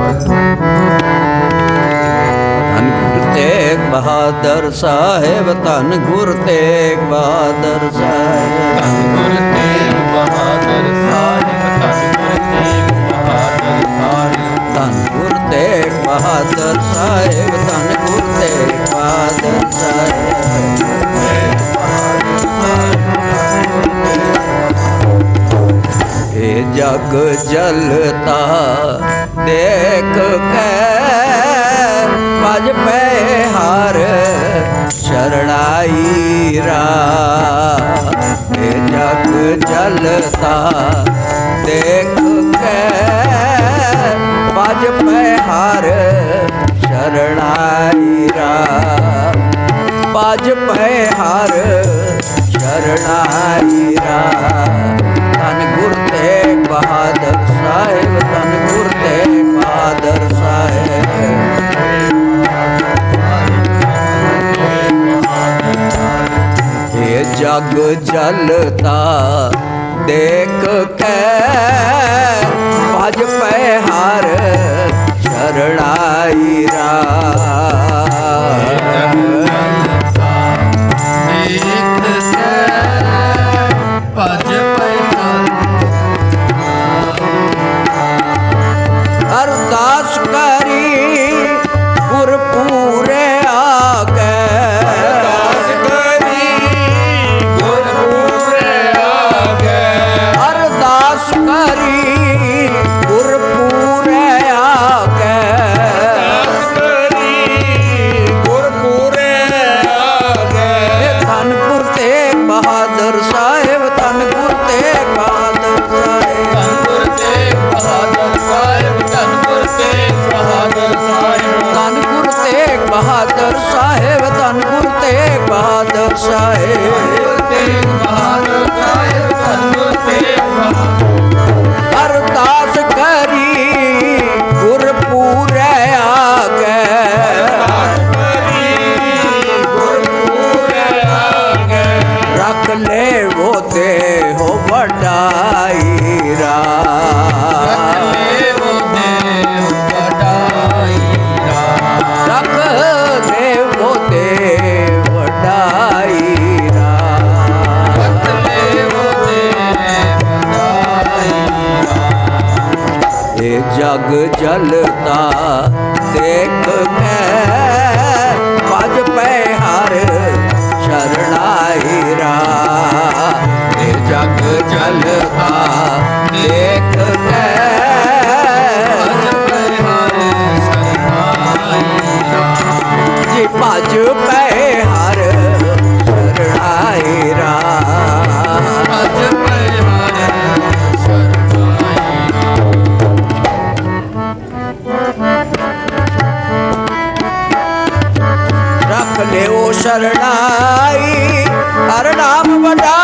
ਧੰਨ ਗੁਰ ਤੇਗ ਬਹਾਦਰ ਸਾਹਿਬ ਧੰਨ ਗੁਰ ਤੇਗ ਬਹਾਦਰ ਸਾਹਿਬ। ਧੰਨ ਗੁਰ ਤੇਗ ਬਹਾਦਰ ਸਾਹਿਬ ਧੰਨ ਗੁਰ ਤੇਗ ਬਹਾਦਰ ਸਾਹਿਬ। ਧੰਨ ਗੁਰ ਤੇਗ ਬਹਾਦਰ ਸਾਹਿਬ ਇਹ ਜਗ ਜਲਤਾ ਦੇਖ ਕੇ, ਭਜ ਪੈ ਹਾਰ ਸ਼ਰਣਾਈ ਰਾ। ਇਹ ਜਗ ਜਲਤਾ ਦੇਖ ਕੇ, ਭਜ ਪੈ ਹਾਰ ਸ਼ਰਣਾਈ ਰਾ। ਬਾਜ ਪੈ ਹਰ ਸ਼ਰਣਾਈ ਰਾ। ਧੰਨ ਗੁਰ ਤੇਗ ਬਹਾਦਰ ਸਾਹਿਬ ਧੰਨ ਗੁਰ ਤੇਗ ਸਾਹਿਬ। ਇਹ ਜਗ ਜਲਤਾ ਦੇਖ ਕੇ ਤੇ ਹੋ ਵਡਾਈ ਰਾ ਰੱਖ ਲੈ ਜਗ ਜਲਤਾ ਦੇਖ ਕੇ ਜੀ ਭਜ ਪੈ ਹਰ ਸ਼ਰਣਾਈ ਰਾ। ਰੱਖ ਲਿਓ ਸ਼ਰਣਾਈ ਹਰ ਨਾਮ ਵਡਾਈ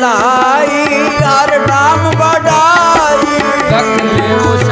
ਲਿਓ ਹਰ ਨਾਮ ਵਡਾਈ। ਤੁਧ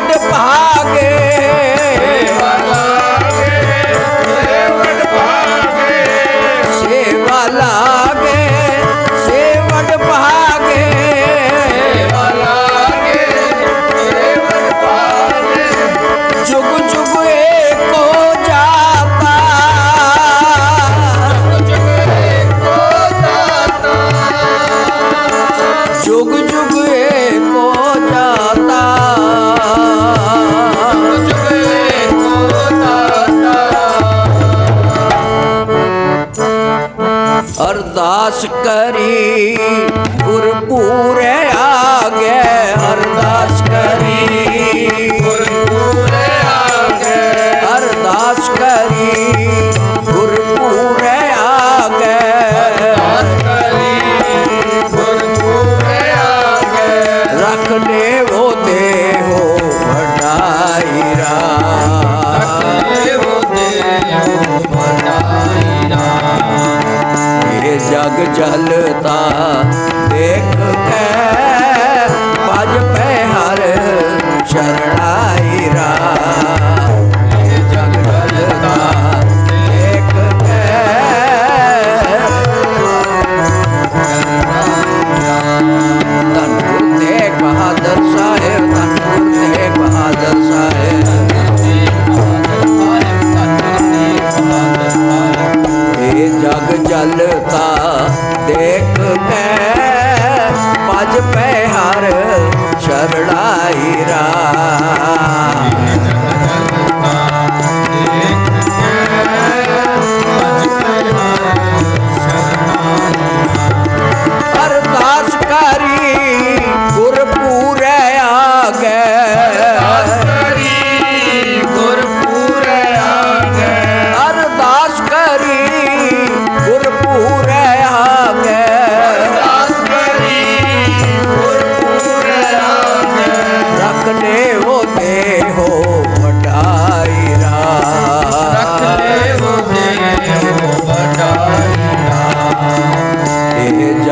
ਸੇਵਡ ਭਾਗੇ। ਸੇਵਾ ਲਾਗੇ ਸੇਵਡ ਭਾਗੇ ਸੇਵਾ ਲਾਗੇ ਸੇਵਡ ਭਾਗੇ। ਸੇਵਾ ਜੁਗ ਜੁਗ ਏਕੋ ਜਾਤਾ। ਜਗਏ ਕੋ ਦਾਤਾ ਜੁਗ ਜੁਗ ਏਕੋ ਅਰਦਾਸ ਕਰੀ ਗੁਰਪੂਰੇ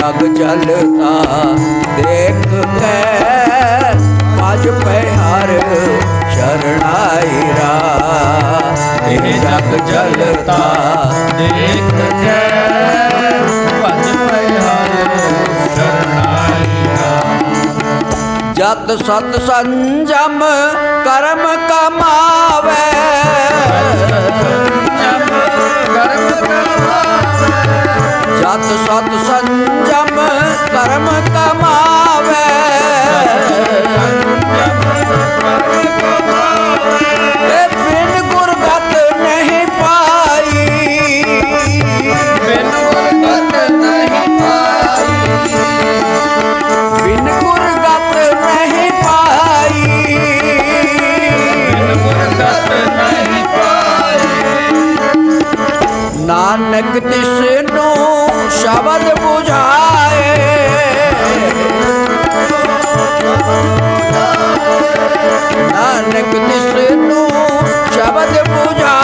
जग चलता देख के आज प्यार शरणाई रा जग चलता देख के आज प्यार शरणाई रा जत सत संजम कर्म कमावे कर्म कमावे ਸਤ ਸਤ ਸੰ ਕਰਮ ਕਮਾਵੇ। ਇਹ ਬਿਨ ਗੁਰਗਤ ਨਹੀਂ ਪਾਈ। ਬਿਨ ਗੁਰਗਤ ਨਹੀਂ ਪਾਈ। ਬਿਨ ਗੁਰਗਤ ਨਹੀਂ ਪਾਈ। ਬਿਨ ਗੁਰਗਤ ਨਹੀਂ ਪਾਈ। ਨਾਨਕ ਤਿਸ ਨੂੰ ਸ਼ਬਦ 부ਝਾਏ ਨਾਨਕ ਤਿਸ ਨੂੰ ਸ਼ਬਦ ਪੂਜਾ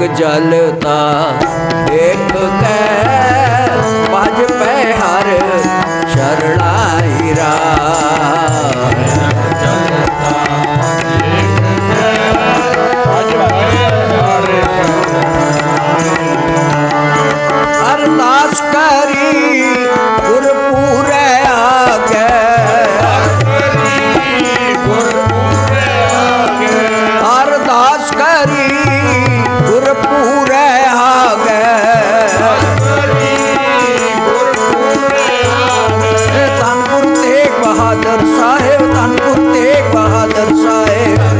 ਜਲ ਜਲਤਾ yeah.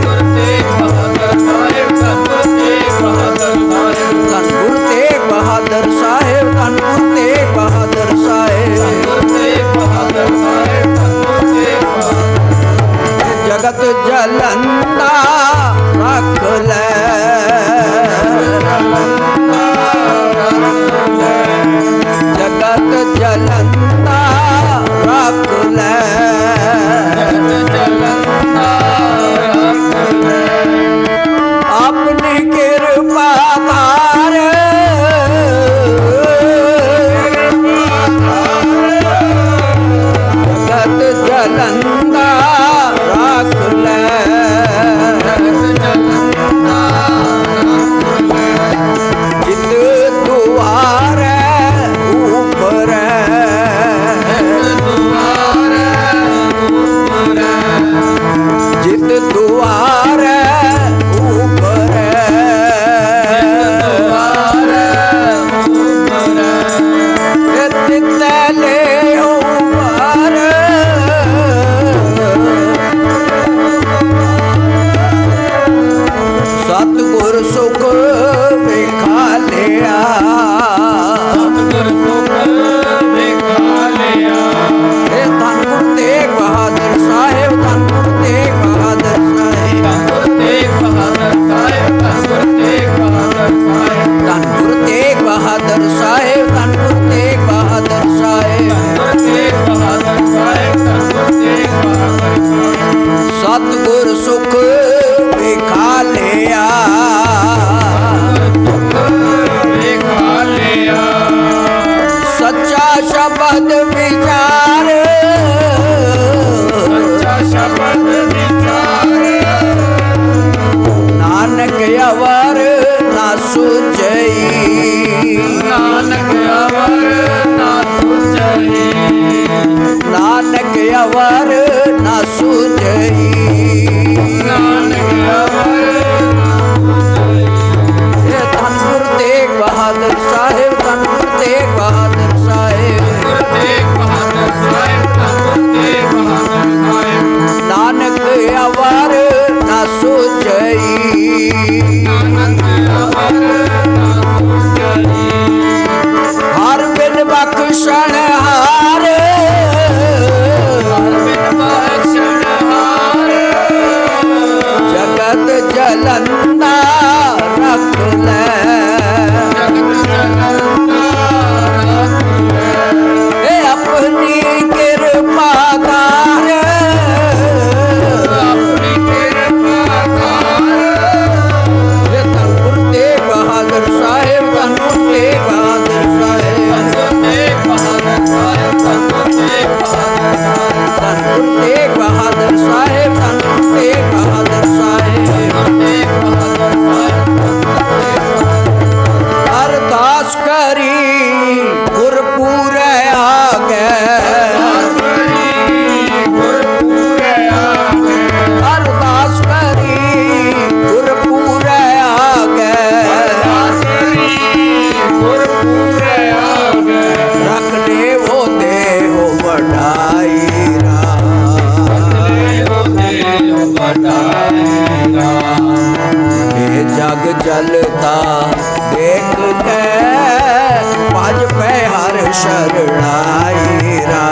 ਸ਼ਰਣਾਈ ਰਾ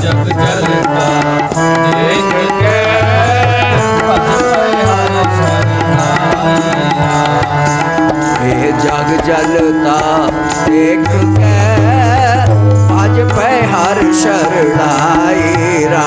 ਜਪ ਜਲਤਾ ਦੇਖ ਕੇ ਇਹ ਜਗ ਜਲਤਾ ਦੇਖ ਕੇ ਭਜ ਪੈ ਹਰ ਸ਼ਰਣਾਈ ਰਾ।